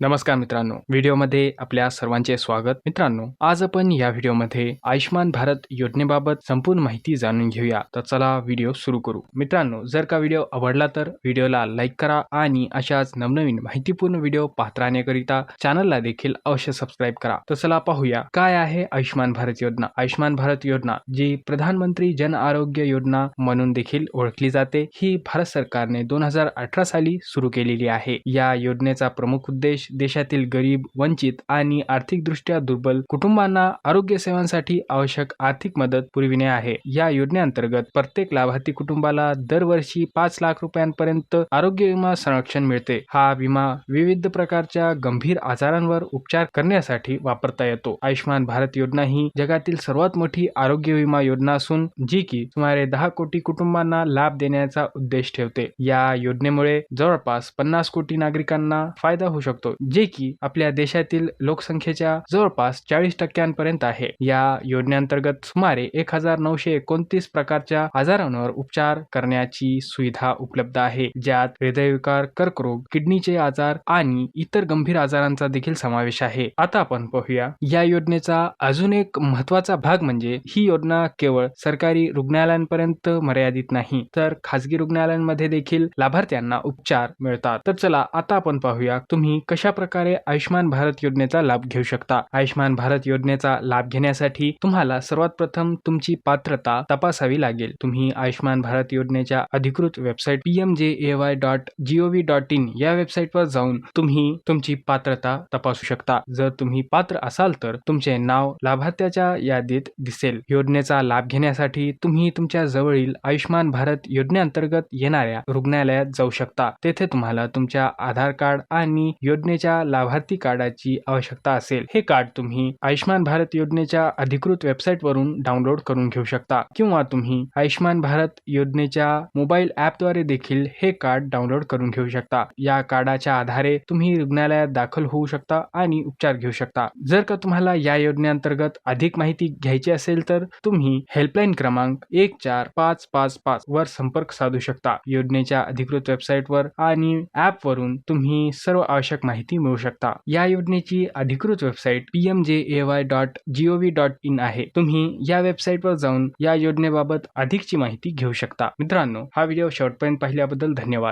नमस्कार मित्रांनो. व्हिडिओमध्ये आपल्या सर्वांचे स्वागत. मित्रांनो आज आपण या व्हिडिओमध्ये आयुष्मान भारत योजनेबाबत संपूर्ण माहिती जाणून घेऊया. तर चला व्हिडिओ सुरू करू. मित्रांनो जर का व्हिडिओ आवडला तर व्हिडिओला लाईक करा आणि अशाच नवनवीन माहितीपूर्ण व्हिडिओ पाहत राहण्याकरिता चॅनलला देखील अवश्य सबस्क्राईब करा. तर चला पाहूया काय आहे आयुष्मान भारत योजना? आयुष्मान भारत योजना जी प्रधानमंत्री जन आरोग्य योजना म्हणून देखील ओळखली जाते ही भारत सरकारने दोन हजार अठरा साली सुरू केलेली आहे. या योजनेचा प्रमुख उद्देश देशातील गरीब वंचित आणि आर्थिकदृष्ट्या दुर्बल कुटुंबांना आरोग्य सेवांसाठी आवश्यक आर्थिक मदत पुरविणे आहे. या योजनेअंतर्गत प्रत्येक लाभार्थी कुटुंबाला दरवर्षी पाच लाख रुपयांपर्यंत आरोग्य विमा संरक्षण मिळते. हा विमा विविध प्रकारच्या गंभीर आजारांवर उपचार करण्यासाठी वापरता येतो. आयुष्मान भारत योजना ही जगातील सर्वात मोठी आरोग्य विमा योजना असून जी की सुमारे दहा कोटी कुटुंबांना लाभ देण्याचा उद्देश ठेवते. या योजनेमुळे जवळपास पन्नास कोटी नागरिकांना फायदा होऊ शकतो. जे की आपल्या देशातील लोकसंख्येच्या जवळपास चाळीस टक्क्यांपर्यंत आहे. या योजनेअंतर्गत सुमारे एक हजार नऊशे एकोणतीस प्रकारच्या आजारांवर उपचार करण्याची सुविधा उपलब्ध आहे. ज्यात हृदयविकार कर्करोग किडनीचे आजार आणि इतर गंभीर आजारांचा देखील समावेश आहे. आता आपण पाहूया. या योजनेचा अजून एक महत्त्वाचा भाग म्हणजे ही योजना केवळ सरकारी रुग्णालयांपर्यंत मर्यादित नाही तर खासगी रुग्णालयांमध्ये देखील लाभार्थ्यांना उपचार मिळतात. तर चला आता आपण पाहूया तुम्ही कशा प्रकारे आयुष्मान भारत योजनेचा लाभ घेऊ शकता? आयुष्मान भारत योजनेचा लाभ घेण्यासाठी तुम्हाला सर्वात प्रथम तुमची पात्रता तपासावी लागेल. तुम्ही आयुष्मान भारत योजनेच्या अधिकृत website P M J A Y dot G O V dot वेबसाईटवर जाऊन तुम्ही तुमची पात्रता तपासू शकता. जर तुम्ही पात्र असाल तर तुमचे नाव लाभार्थ्याच्या यादीत दिसेल. योजनेचा लाभ घेण्यासाठी तुम्ही तुमच्या जवळील आयुष्यमान भारत योजनेअंतर्गत येणाऱ्या रुग्णालयात जाऊ शकता. तेथे तुम्हाला तुमच्या आधार कार्ड आणि योजने योजनेच्या लाभार्थी कार्डाची आवश्यकता असेल हे कार्ड तुम्ही आयुष्मान भारत योजनेच्या अधिकृत वेबसाईट वरून डाउनलोड करून घेऊ शकता. किंवा तुम्ही आयुष्मान भारत योजनेच्या मोबाईल ऍपद्वारे देखील हे कार्ड डाउनलोड करून घेऊ शकता. या कार्डाच्या आधारे तुम्ही रुग्णालयात दाखल होऊ शकता आणि उपचार घेऊ शकता. जर का तुम्हाला या योजनेअंतर्गत अधिक माहिती घ्यायची असेल तर तुम्ही हेल्पलाईन क्रमांक एक चार पाच पाच पाच वर संपर्क साधू शकता. योजनेच्या अधिकृत वेबसाईटवर आणि ऍप वरून तुम्ही सर्व आवश्यक माहिती मिळू शकता. या योजनेची अधिकृत website P M J A Y dot G O V dot. In या वेबसाईटवर जाऊन या योजनेबाबत अधिकची माहिती घेऊ शकता. मित्रांनो हा व्हिडिओ शेवटपर्यंत पाहिल्याबद्दल धन्यवाद.